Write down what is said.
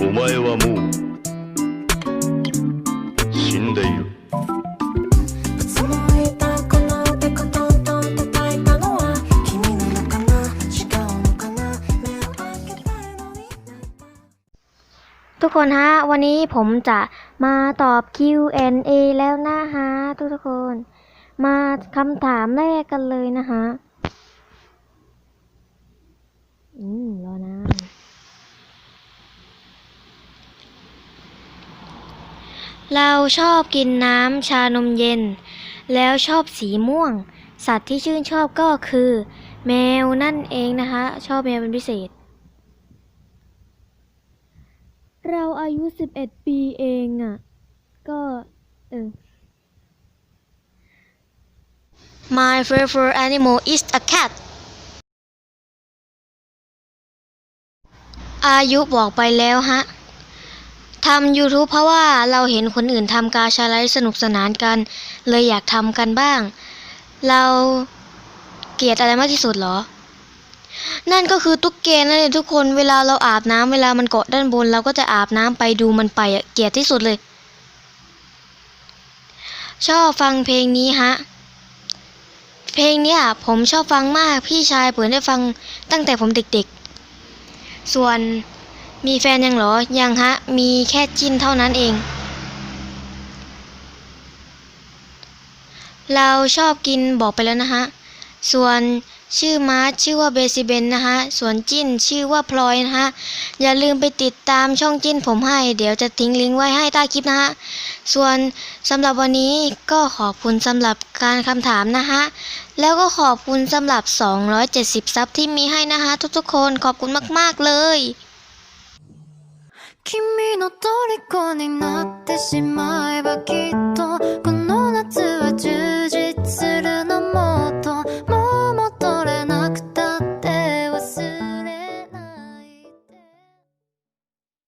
お前はもう死んでいるつもいたこの手コトントン叩いたのは君なのかな違うのかな目を開けたいのに泣いた ทุกคนฮะ วันนี้ผมจะมาตอบ Q&A แล้วนะฮะ ทุกทุกๆคน มาคำถามแรกกันเลยนะฮะ เราชอบกินน้ำชานมเย็น แล้วชอบสีม่วง สัตว์ที่ชื่นชอบก็คือ แมวนั่นเองนะคะ ชอบแมวเป็นพิเศษ เราอายุสิบเอ็ดปีเองอะ่ะ ก็ เออ My favorite animal is a cat อายุบอกไปแล้วฮะ ทำ YouTube เพราะว่าเราเห็นคนอื่นทำกาชาไลฟ์สนุกสนานกัน เลยอยากทำกันบ้าง เราเกลียดอะไรมากที่สุดเหรอ นั่นก็คือตุ๊กแกนั่นเองทุกคนเวลาเราอาบน้ำเวลามันเกาะด้านบน เราก็จะอาบน้ำไปดูมันไปเกลียดที่สุดเลย ชอบฟังเพลงนี้ฮะ เพลงเนี้ยผมชอบฟังมากพี่ชายเปิดให้ฟังตั้งแต่ผมเด็กๆ ส่วน มีแฟนยังเหรอ ยังฮะ มีแค่จิ้นเท่านั้นเอง เราชอบกินบอกไปแล้วนะฮะ ส่วนชื่อมาร์ชชื่อว่าเบซิเบนนะฮะ ส่วนจิ้นชื่อว่าพลอยนะฮะ อย่าลืมไปติดตามช่องจิ้นผมให้ เดี๋ยวจะทิ้งลิงก์ไว้ให้ใต้คลิปนะฮะ ส่วนสำหรับวันนี้ก็ขอบคุณสำหรับการคำถามนะฮะ แล้วก็ขอบคุณสำหรับ 270 ซับที่มีให้นะฮะทุกๆคนขอบคุณมากๆเลย 君の虜になってしまえばきっと